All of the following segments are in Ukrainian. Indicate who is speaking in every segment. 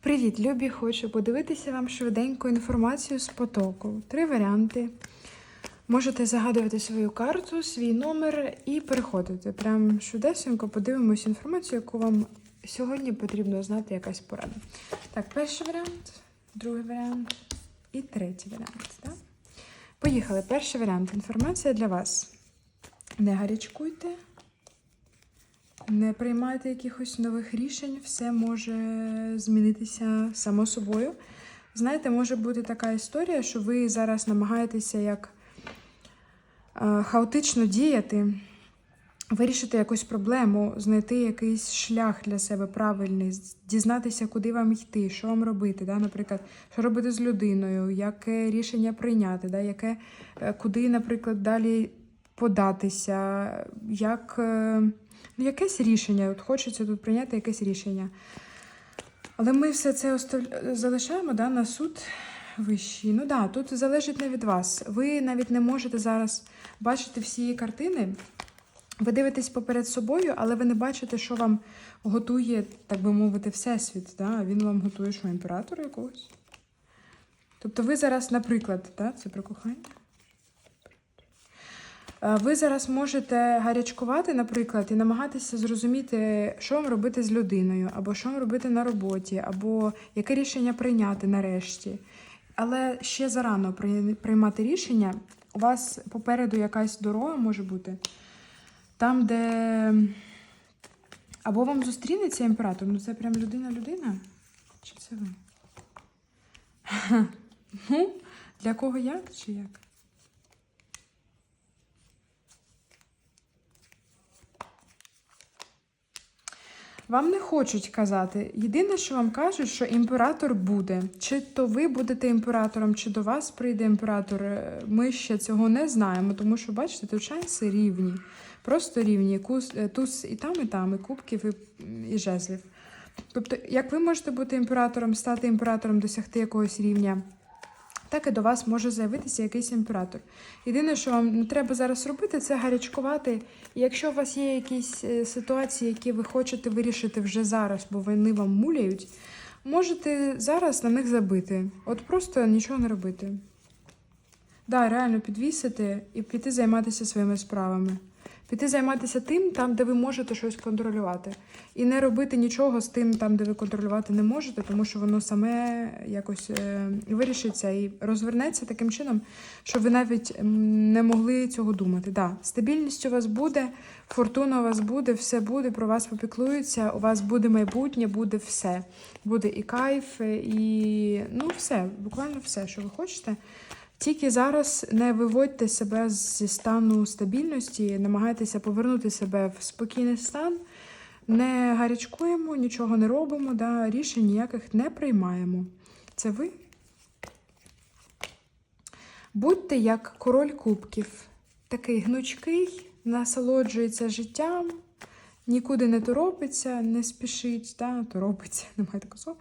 Speaker 1: Привіт, любі! Хочу подивитися вам швиденько інформацію з потоку. Три варіанти. Можете загадувати свою карту, свій номер і переходити. Прям швидесенько подивимось інформацію, яку вам сьогодні потрібно знати якась порада. Так, перший варіант, другий варіант і третій варіант. Так? Поїхали. Перший варіант. Інформація для вас. Не гарячкуйте. Не приймайте якихось нових рішень, все може змінитися само собою. Знаєте, може бути така історія, що ви зараз намагаєтеся як е, хаотично діяти, вирішити якусь проблему, знайти якийсь шлях для себе правильний, дізнатися, куди вам йти, що вам робити. Да? Наприклад, що робити з людиною, яке рішення прийняти, да? яке, е, куди, наприклад, далі податися, як. Ну, якесь рішення, от хочеться тут прийняти якесь рішення. Але ми все це остав... залишаємо да, на суд вищий. Ну да, тут залежить не від вас. Ви навіть не можете зараз бачити всі картини. Ви дивитесь поперед собою, але ви не бачите, що вам готує, так би мовити, Всесвіт. Да? Він вам готує, що імператора якогось. Тобто ви зараз, наприклад, да, це про кохання. Е, Ви зараз можете гарячкувати, наприклад, і намагатися зрозуміти, що вам робити з людиною, або що вам робити на роботі, або яке рішення прийняти нарешті. Але ще зарано приймати рішення. У вас попереду якась дорога може бути, там, де або вам зустрінеться імператор, ну це прям людина-людина? Чи це ви? Ну, для кого як чи як? Вам не хочуть казати. Єдине, що вам кажуть, що імператор буде. Чи то ви будете імператором, чи до вас прийде імператор. е, Ми ще цього не знаємо, тому що, бачите, тут шанси рівні. Просто рівні. Кус, е, туз і там, і там, і кубків, і, і жезлів. Тобто, як ви можете бути імператором, стати імператором, досягти якогось рівня, так і до вас може з'явитися якийсь імператор. Єдине, що вам не треба зараз робити, це гарячкувати. І якщо у вас є якісь е, ситуації, які ви хочете вирішити вже зараз, бо вони вам муляють, можете зараз на них забити. От просто нічого не робити. Да, реально підвісити і піти займатися своїми справами. Піти займатися тим, там, де ви можете щось контролювати. І не робити нічого з тим, там, де ви контролювати не можете, тому що воно саме якось е, вирішиться і розвернеться таким чином, що ви навіть не могли цього думати. Да, стабільність у вас буде, фортуна у вас буде, все буде, про вас попіклуються, у вас буде майбутнє, буде все. Буде і кайф, і ну все, буквально все, що ви хочете. Тільки зараз не виводьте себе зі стану стабільності, намагайтеся повернути себе в спокійний стан, не гарячкуємо, нічого не робимо, да, рішень ніяких не приймаємо. Це ви? Будьте як король кубків, такий гнучкий, насолоджується життям, нікуди не торопиться, не спішить, да, торопиться, немає такого слова.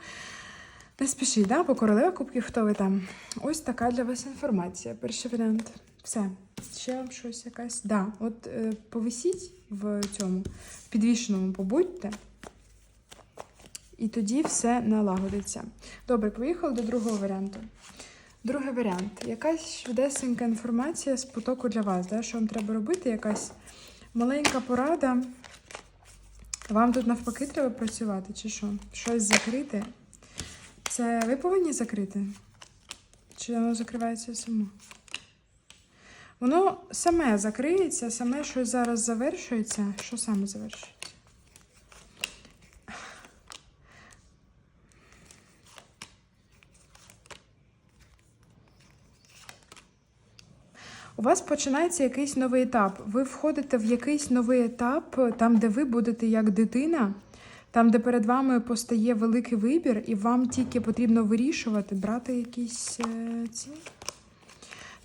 Speaker 1: Не спішіть, да? Бо королева кубків, хто ви там? Ось така для вас інформація. Перший варіант. Все. Ще вам щось якась. Да, от е, повисіть в цьому підвішеному побудьте. І тоді все налагодиться. Добре, поїхали до другого варіанту. Другий варіант. Якась швидесенька інформація з потоку для вас. Да? Що вам треба робити? Якась маленька порада. Вам тут навпаки треба працювати, чи що? Щось закрити. Це ви повинні закрити? Чи воно закривається само? Воно саме закриється, саме щось зараз завершується. Що саме завершується? У вас починається якийсь новий етап. Ви входите в якийсь новий етап, там, де ви будете як дитина, там, де перед вами постає великий вибір, і вам тільки потрібно вирішувати, брати якісь е, ці.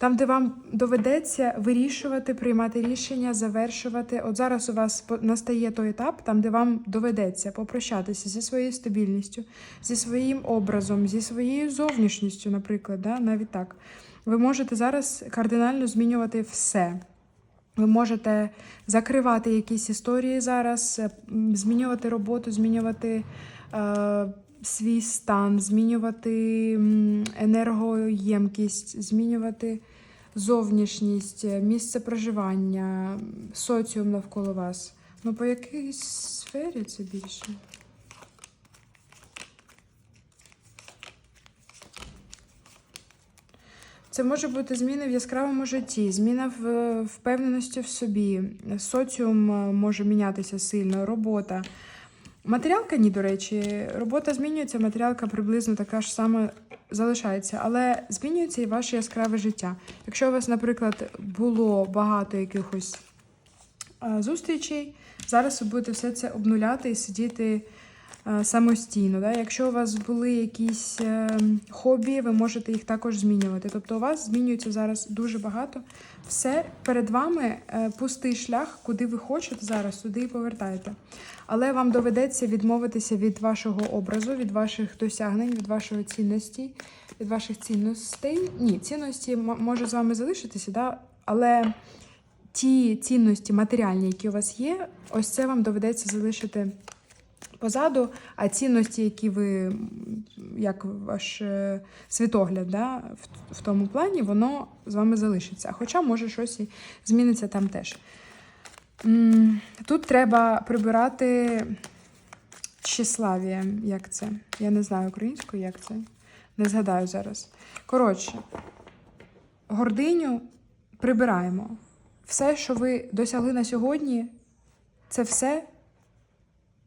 Speaker 1: Там, де вам доведеться вирішувати, приймати рішення, завершувати. От зараз у вас настає той етап, там, де вам доведеться попрощатися зі своєю стабільністю, зі своїм образом, зі своєю зовнішністю, наприклад, да? навіть так. Ви можете зараз кардинально змінювати все. Ви можете закривати якісь історії зараз, е, змінювати роботу, змінювати е, свій стан, змінювати енергоємкість, змінювати зовнішність, е, місце проживання, соціум навколо вас. Ну, по якійсь сфері це більше? Це може бути зміна в яскравому житті, зміна в впевненості в собі. Соціум е, може мінятися сильно, робота. Матеріалка ні, до речі, робота змінюється, матеріалка приблизно така ж сама залишається, але змінюється і ваше яскраве життя. Якщо у вас, наприклад, було багато якихось е, зустрічей, зараз ви будете все це обнуляти і сидіти самостійно. Да? Якщо у вас були якісь е, хобі, ви можете їх також змінювати. Тобто у вас змінюється зараз дуже багато. Все перед вами е, пустий шлях, куди ви хочете зараз, туди і повертаєте. Але вам доведеться відмовитися від вашого образу, від ваших досягнень, від вашої цінності, від ваших цінностей. Ні, цінності може з вами залишитися, да? але ті цінності матеріальні, які у вас є, ось це вам доведеться залишити позаду, а цінності, які ви, як ваш е, світогляд, да, в, в тому плані, воно з вами залишиться. Хоча може щось і зміниться там теж. Тут треба прибирати тщеславія, як це. Я не знаю українською, як це. Не згадаю зараз. Коротше, гординю прибираємо. Все, що ви досягли на сьогодні, це все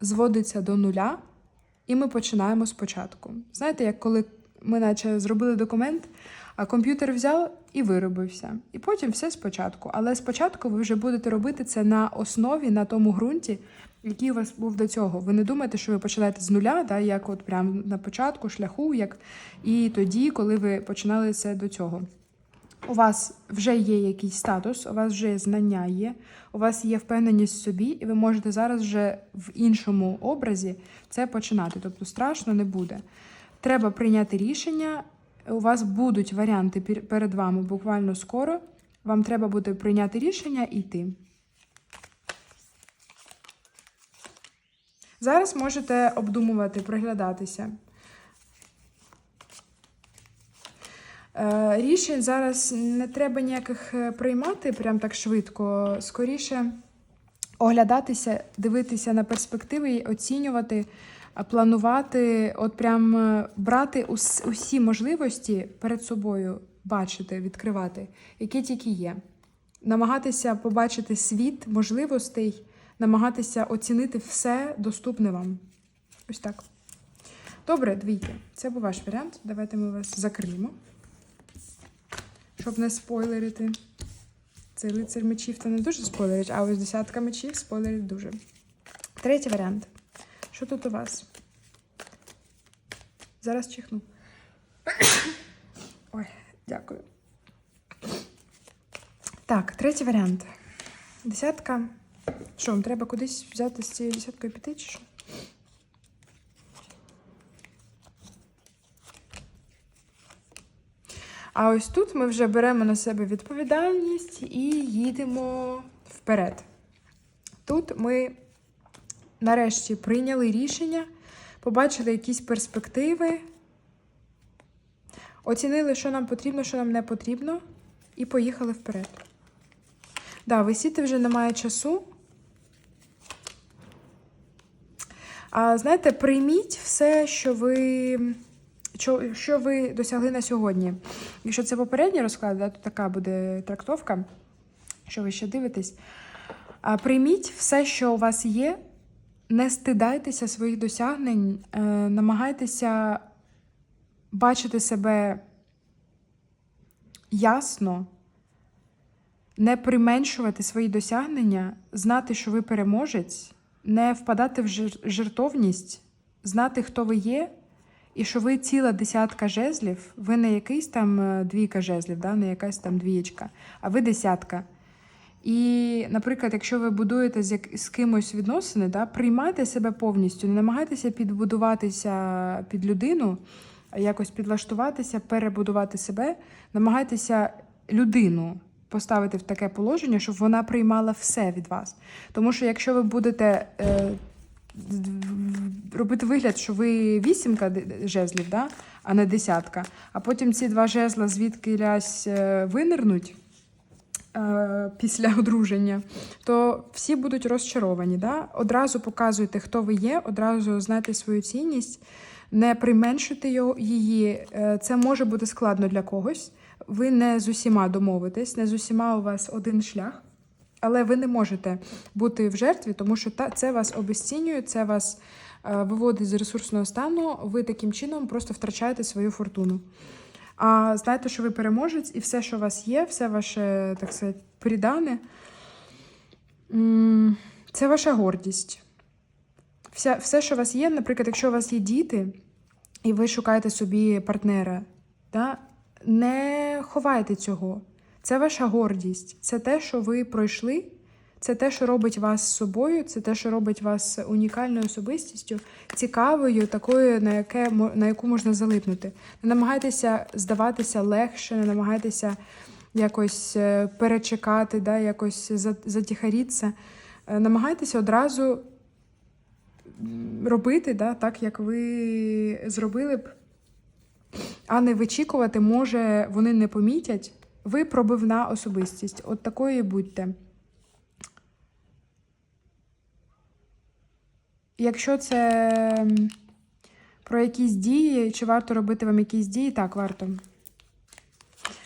Speaker 1: зводиться до нуля, і ми починаємо спочатку. Знаєте, як коли ми наче зробили документ, а комп'ютер взяв і виробився. І потім все спочатку. Але спочатку ви вже будете робити це на основі, на тому ґрунті, який у вас був до цього. Ви не думаєте, що ви починаєте з нуля, да, як от прямо на початку шляху, як і тоді, коли ви починали це до цього. У вас вже є якийсь статус, у вас вже є знання є, у вас є впевненість в собі, і ви можете зараз вже в іншому образі це починати. Тобто страшно не буде. Треба прийняти рішення. У вас будуть варіанти перед вами буквально скоро. Вам треба буде прийняти рішення і йти. Зараз можете обдумувати, приглядатися. Рішень зараз не треба ніяких е, приймати прям так швидко. Скоріше оглядатися, дивитися на перспективи, оцінювати, планувати, от прям е, брати ус- усі можливості перед собою, бачити, відкривати, які тільки є. Намагатися побачити світ можливостей, намагатися оцінити все доступне вам. Ось так. Добре, двійки. Це був ваш варіант. Давайте ми вас закриємо щоб не спойлерити. Цей лицар мечів то не дуже спойлерить, а ось десятка мечів спойлерить дуже. Третій варіант. Що тут у вас? Зараз чихну. Ой, дякую. Так, третій варіант. Десятка. Що, вам треба кудись взяти з цією десяткою піти, чи що? А ось тут ми вже беремо на себе відповідальність і їдемо вперед. Тут ми нарешті прийняли рішення, побачили якісь перспективи, оцінили, що нам потрібно, що нам не потрібно, і поїхали вперед. Да, висіти вже немає часу. А знаєте, прийміть все, що ви що, ви досягли на сьогодні. Якщо це попередній розклад, да, то така буде трактовка, що ви ще дивитесь. Прийміть все, що у вас є, не стидайтеся своїх досягнень, е, намагайтеся бачити себе ясно, не применшувати свої досягнення, знати, що ви переможець, не впадати в жертовність, знати, хто ви є. І що ви ціла десятка жезлів, ви не якийсь там е, двійка жезлів, да, не якась там двієчка, а ви десятка. І, наприклад, якщо ви будуєте з, як, з кимось відносини, да, приймайте себе повністю, не намагайтеся підбудуватися під людину, якось підлаштуватися, перебудувати себе, намагайтеся людину поставити в таке положення, щоб вона приймала все від вас. Тому що якщо ви будете. Е, робити вигляд, що ви вісімка жезлів, да? а не десятка. А потім ці два жезла звідки лясь винирнуть е, після одруження, то всі будуть розчаровані. Да? Одразу показуйте, хто ви є, одразу знайте свою цінність, не применшуйте її. Е, Це може бути складно для когось. Ви не з усіма домовитесь, не з усіма у вас один шлях. Але ви не можете бути в жертві, тому що це вас обесцінює, це вас е, виводить з ресурсного стану. Ви таким чином просто втрачаєте свою фортуну. А знаєте, що ви переможець, і все, що у вас є, все ваше, так сказати, придане, це ваша гордість. Вся, все, що у вас є, наприклад, якщо у вас є діти, і ви шукаєте собі партнера, да, не ховайте цього. Це ваша гордість, це те, що ви пройшли, це те, що робить вас собою, це те, що робить вас унікальною особистістю, цікавою, такою, на, яке, на яку можна залипнути. Не намагайтеся здаватися легше, не намагайтеся якось е, перечекати, да, якось за- затіхаріться. Е, Намагайтеся одразу робити да, так, як ви зробили б, а не вичікувати, може, вони не помітять. Ви пробивна особистість. От такої будьте. Якщо це про якісь дії, чи варто робити вам якісь дії, так, варто.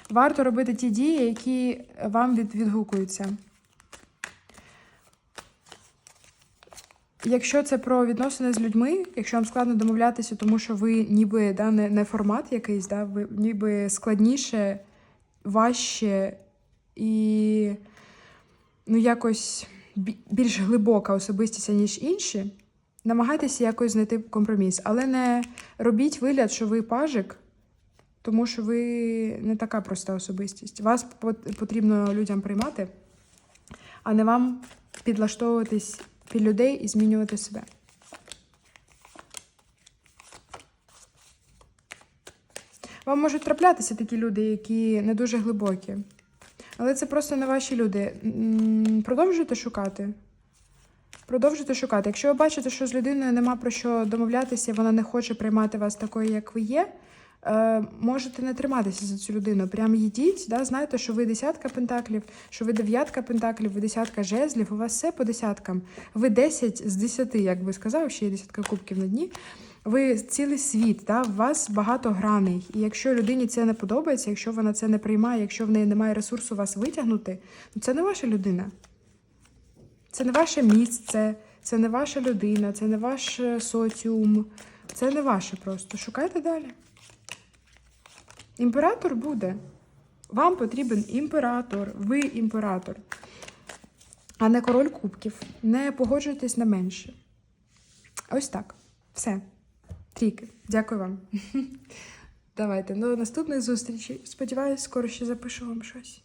Speaker 1: Варто робити ті дії, які вам від, відгукуються. Якщо це про відносини з людьми, якщо вам складно домовлятися, тому що ви ніби да, не, не формат якийсь, да, ви ніби складніше, важче і ну, якось більш глибока особистість, ніж інші, намагайтеся якось знайти компроміс. Але не робіть вигляд, що ви пажик, тому що ви не така проста особистість. Вас потрібно людям приймати, а не вам підлаштовуватись під людей і змінювати себе. Вам можуть траплятися такі люди, які не дуже глибокі. Але це просто не ваші люди. Продовжуйте шукати. Продовжуйте шукати. Якщо ви бачите, що з людиною нема про що домовлятися, вона не хоче приймати вас такою, як ви є, е, можете не триматися за цю людину. Прям йдіть, да, знайте, що ви десятка пентаклів, що ви дев'ятка пентаклів, ви десятка жезлів, у вас все по десяткам. Ви 10 з 10, як би сказав, ще є десятка кубків на дні. Ви цілий світ, да? у вас багато граней. І якщо людині це не подобається, якщо вона це не приймає, якщо в неї немає ресурсу вас витягнути, ну це не ваша людина. Це не ваше місце, це не ваша людина, це не ваш е, соціум. Це не ваше просто. Шукайте далі. Імператор буде. Вам потрібен імператор, ви імператор, а не король кубків. Не погоджуйтесь на менше. Ось так. Все. Трійки. Дякую вам. Давайте. До наступної зустрічі. Сподіваюсь, скоро ще запишу вам щось.